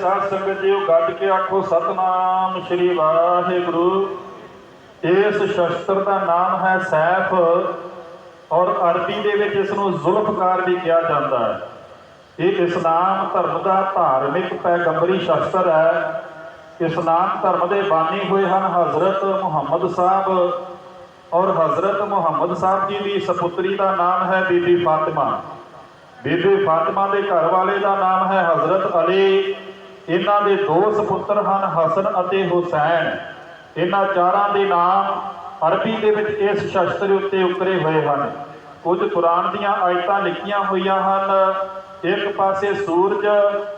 ਸਾਧ ਸੰਗਤ ਜੀਓ, ਗੱਡ ਕੇ ਆਖੋ, ਸਤਨਾਮ ਸ੍ਰੀ ਵਾਹਿਗੁਰੂ। ਇਸ ਸ਼ਸਤਰ ਦਾ ਨਾਮ ਹੈ ਸੈਫ ਔਰ ਅਰਬੀ ਦੇ ਵਿੱਚ ਇਸ ਨੂੰ ਜ਼ੁਲਫਕਾਰ ਵੀ ਕਿਹਾ ਜਾਂਦਾ ਹੈ। ਇਹ ਇਸਲਾਮ ਧਰਮ ਦਾ ਧਾਰਮਿਕ ਪੈਗੰਬਰੀ ਸ਼ਸਤਰ ਹੈ। ਇਸਲਾਮ ਧਰਮ ਦੇ ਬਾਨੀ ਹੋਏ ਹਨ ਹਜ਼ਰਤ ਮੁਹੰਮਦ ਸਾਹਿਬ ਔਰ ਹਜ਼ਰਤ ਮੁਹੰਮਦ ਸਾਹਿਬ ਜੀ ਦੀ ਸਪੁੱਤਰੀ ਦਾ ਨਾਮ ਹੈ ਬੀਬੀ ਫਾਤਿਮਾ। ਬੀਬੀ ਫਾਤਿਮਾ ਦੇ ਘਰ ਵਾਲੇ ਦਾ ਨਾਮ ਹੈ ਹਜ਼ਰਤ ਅਲੀ। ਇਹਨਾਂ ਦੇ ਦੋ ਸੁਪੁੱਤਰ ਹਨ ਹਸਨ ਅਤੇ ਹੁਸੈਨ। ਇਹਨਾਂ ਚਾਰਾਂ ਦੇ ਨਾਮ ਅਰਬੀ ਦੇ ਵਿੱਚ ਇਸ ਸ਼ਸਤਰ ਉੱਤੇ ਉਕਰੇ ਹੋਏ ਹਨ। ਕੁਝ ਕੁਰਾਨ ਦੀਆਂ ਆਇਤਾਂ ਲਿਖੀਆਂ ਹੋਈਆਂ ਹਨ। ਇੱਕ ਪਾਸੇ ਸੂਰਜ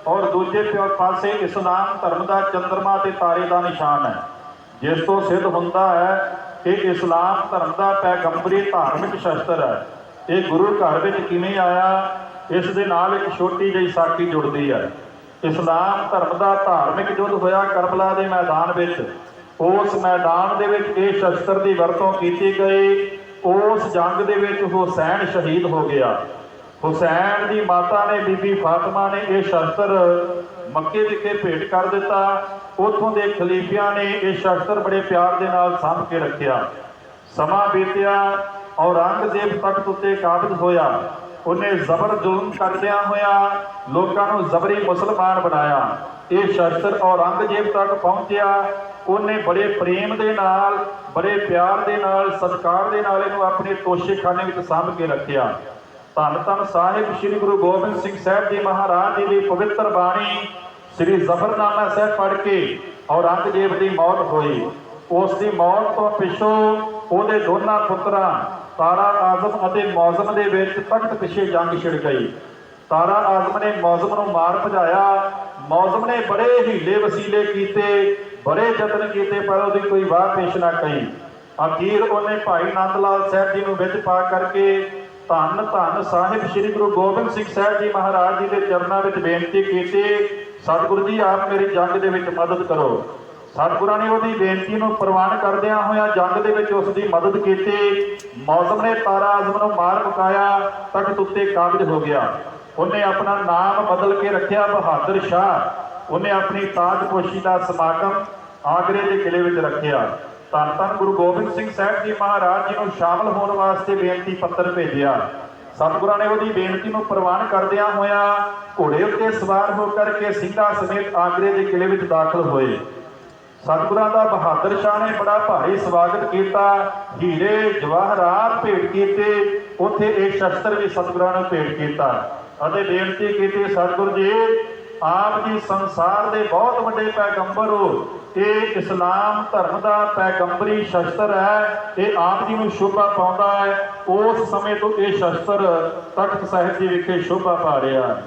ਔਰ ਦੂਜੇ ਪਾਸੇ ਇਸਲਾਮ ਧਰਮ ਦਾ ਚੰਦਰਮਾ ਤੇ ਤਾਰੇ ਦਾ ਨਿਸ਼ਾਨ ਹੈ। ਜਿਸ ਤੋਂ ਸਿੱਧ ਹੁੰਦਾ ਹੈ ਕਿ ਇਸਲਾਮ ਧਰਮ ਦਾ ਪੈਗੰਬਰੀ ਧਾਰਮਿਕ ਸ਼ਸਤਰ ਹੈ। ਇਹ ਗੁਰੂ ਘਰ ਵਿੱਚ ਕਿਵੇਂ ਆਇਆ? ਇਸ ਦੇ ਨਾਲ ਇੱਕ ਛੋਟੀ ਜਿਹੀ ਸਾਖੀ ਜੁੜਦੀ ਹੈ। ਇਸਲਾਮ ਧਰਮ ਦਾ ਧਾਰਮਿਕ ਯੁੱਧ ਹੋਇਆ ਕਰਬਲਾ ਦੇ ਮੈਦਾਨ ਵਿੱਚ। ਉਸ ਮੈਦਾਨ ਦੇ ਵਿੱਚ ਇਹ ਸ਼ਸਤਰ ਦੀ ਵਰਤੋਂ ਕੀਤੀ ਗਈ। ਉਸ ਜੰਗ ਦੇ ਵਿੱਚ ਹੁਸੈਨ ਸ਼ਹੀਦ ਹੋ ਗਿਆ। ਹੁਸੈਨ ਦੀ ਮਾਤਾ ਨੇ, ਬੀਬੀ ਫਾਤਿਮਾ ਨੇ ਇਹ ਸ਼ਸਤਰ ਮੱਕੇ ਵਿਖੇ ਭੇਟ ਕਰ ਦਿੱਤਾ। ਉੱਥੋਂ ਦੇ ਖਲੀਫਿਆਂ ਨੇ ਇਹ ਸ਼ਸਤਰ ਬੜੇ ਪਿਆਰ ਦੇ ਨਾਲ ਸਾਂਭ ਕੇ ਰੱਖਿਆ। ਸਮਾਂ ਬੀਤਿਆ ਔਰੰਗਜ਼ੇਬ ਤਖਤ ਉੱਤੇ ਕਾਬਜ਼ ਹੋਇਆ। ਉਹਨੇ ਜ਼ਬਰ ਜ਼ੁਲਮ ਕਰਦਿਆਂ ਹੋਇਆ ਲੋਕਾਂ ਨੂੰ ਜ਼ਬਰੀ ਮੁਸਲਮਾਨ ਬਣਾਇਆ। ਇਹ ਸ਼ਸਤਰ ਔਰੰਗਜ਼ੇਬ ਤੱਕ ਪਹੁੰਚਿਆ। ਉਹਨੇ ਬੜੇ ਪ੍ਰੇਮ ਦੇ ਨਾਲ, ਬੜੇ ਪਿਆਰ ਦੇ ਨਾਲ, ਸਤਿਕਾਰ ਦੇ ਨਾਲ ਇਹਨੂੰ ਆਪਣੇ ਤੋਸ਼ੇਖਾਨੇ ਵਿੱਚ ਸਾਂਭ ਕੇ ਰੱਖਿਆ। ਧੰਨ ਧੰਨ ਸਾਹਿਬ, ਸ੍ਰੀ ਗੁਰੂ ਗੋਬਿੰਦ ਸਿੰਘ ਸਾਹਿਬ ਜੀ ਮਹਾਰਾਜ ਜੀ ਦੀ ਪਵਿੱਤਰ ਬਾਣੀ ਸ੍ਰੀ ਜ਼ਫਰਨਾਮਾ ਸਾਹਿਬ ਪੜ੍ਹ ਕੇ ਔਰੰਗਜ਼ੇਬ ਦੀ ਮੌਤ ਹੋਈ। ਉਸ ਦੀ ਮੌਤ ਤੋਂ ਪਿੱਛੋਂ ਉਹਦੇ ਦੋਨਾਂ ਪੁੱਤਰਾਂ, ਤਾਰਾ ਆਜ਼ਮ ਅਤੇ ਮੌਜ਼ਮ ਦੇ ਵਿੱਚ ਤਖਤ ਪਿੱਛੇ ਜੰਗ ਛਿੜ ਗਈ। ਤਾਰਾ ਆਜ਼ਮ ਨੇ ਮੌਜ਼ਮ ਨੂੰ ਮਾਰ ਭਜਾਇਆ। ਮੌਜ਼ਮ ਨੇ ਬੜੇ ਹੀਲੇ ਵਸੀਲੇ ਕੀਤੇ, ਬੜੇ ਯਤਨ ਕੀਤੇ, ਪਰ ਉਹਦੀ ਕੋਈ ਵਾਹ ਪੇਸ਼ ਨਾ ਕਹੀ ਅਖੀਰ ਉਹਨੇ ਭਾਈ ਨੰਦ ਲਾਲ ਸਾਹਿਬ ਜੀ ਨੂੰ ਵਿੱਚ ਪਾ ਕਰਕੇ ਧੰਨ ਧੰਨ ਸਾਹਿਬ ਸ੍ਰੀ ਗੁਰੂ ਗੋਬਿੰਦ ਸਿੰਘ ਸਾਹਿਬ ਜੀ ਮਹਾਰਾਜ ਜੀ ਦੇ ਚਰਨਾਂ ਵਿੱਚ ਬੇਨਤੀ ਕੀਤੀ, ਸਤਿਗੁਰੂ ਜੀ, ਆਪ ਮੇਰੀ ਜੰਗ ਦੇ ਵਿੱਚ ਮਦਦ ਕਰੋ। ਸਤਿਗੁਰਾਂ ਨੇ ਉਹਦੀ ਬੇਨਤੀ ਨੂੰ ਪ੍ਰਵਾਨ ਕਰਦਿਆਂ ਹੋਇਆਂ ਜੰਗ ਦੇ ਵਿੱਚ ਉਸ ਦੀ ਮਦਦ ਕੀਤੀ। ਮੌਜ਼ਮ ਨੇ ਤਾਰਾ ਆਜ਼ਮ ਨੂੰ ਮਾਰ ਮੁਕਾਇਆ ਤਖਤ ਉੱਤੇ ਕਾਬਜ਼ ਹੋ ਗਿਆ। ਉਹਨੇ ਆਪਣਾ ਨਾਮ ਬਦਲ ਕੇ ਰੱਖਿਆ ਬਹਾਦਰ ਸ਼ਾਹ। ਉਹਨੇ ਆਪਣੀ ਤਾਜਪੋਸ਼ੀ ਦਾ ਸਮਾਗਮ ਆਗਰੇ ਦੇ ਕਿਲੇ ਵਿੱਚ ਰੱਖਿਆ। ਧੰਨ ਧੰਨ ਗੁਰੂ ਗੋਬਿੰਦ ਸਿੰਘ ਸਾਹਿਬ ਜੀ ਮਹਾਰਾਜ ਜੀ ਨੂੰ ਸ਼ਾਮਲ ਹੋਣ ਵਾਸਤੇ ਬੇਨਤੀ ਪੱਤਰ ਭੇਜਿਆ। ਸਤਿਗੁਰਾਂ ਨੇ ਉਹਦੀ ਬੇਨਤੀ ਨੂੰ ਪ੍ਰਵਾਨ ਕਰਦਿਆਂ ਹੋਇਆ ਘੋੜੇ ਉੱਤੇ ਸਵਾਰ ਹੋ ਕਰਕੇ ਸਿੰਘਾਂ ਸਮੇਤ ਆਗਰੇ ਦੇ ਕਿਲੇ ਵਿੱਚ ਦਾਖਲ ਹੋਏ। ਸਤਿਗੁਰਾਂ ਦਾ ਬਹਾਦਰ ਸ਼ਾਹ ਨੇ ਬੜਾ ਭਾਰੀ ਸਵਾਗਤ ਕੀਤਾ। ਹੀਰੇ ਜਵਾਹਰਾਤ ਭੇਟ ਕੀਤੇ। ਉੱਥੇ ਇਹ ਸ਼ਸਤਰ ਵੀ ਸਤਿਗੁਰਾਂ ਨੂੰ ਭੇਟ ਕੀਤਾ। ਅਤੇ ਬੇਨਤੀ ਕੀਤੀ, ਸਤਿਗੁਰ ਜੀ, ਆਪ ਜੀ ਸੰਸਾਰ ਦੇ ਬਹੁਤ ਵੱਡੇ ਪੈਗੰਬਰ ਹੋ। ਇਹ ਇਸਲਾਮ ਧਰਮ ਦਾ ਪੈਗੰਬਰੀ ਸ਼ਸਤਰ ਹੈ। ਇਹ ਆਪ ਜੀ ਨੂੰ ਸ਼ੋਭਾ ਪਾਉਂਦਾ ਹੈ। ਉਸ ਸਮੇਂ ਤੋਂ ਇਹ ਸ਼ਸਤਰ ਤਖਤ ਸਾਹਿਬ ਜੀ ਵਿਖੇ ਸ਼ੋਭਾ ਪਾ ਰਿਹਾ। ਹੈ